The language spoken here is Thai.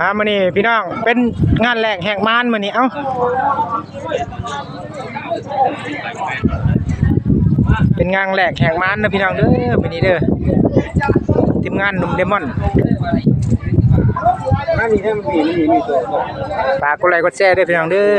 อ่ามื้อนี้พี่น้องเป็นงานแรกแหกมานมื้อนี้เอ้าเป็นงานแรกแหกมานนะพี่น้องเด้อมื้อนี้เด้อทีมงานหนุ่มเดมอนถ้ากกดไลค์กดแชร์ด้วยพี่น้องเด้อ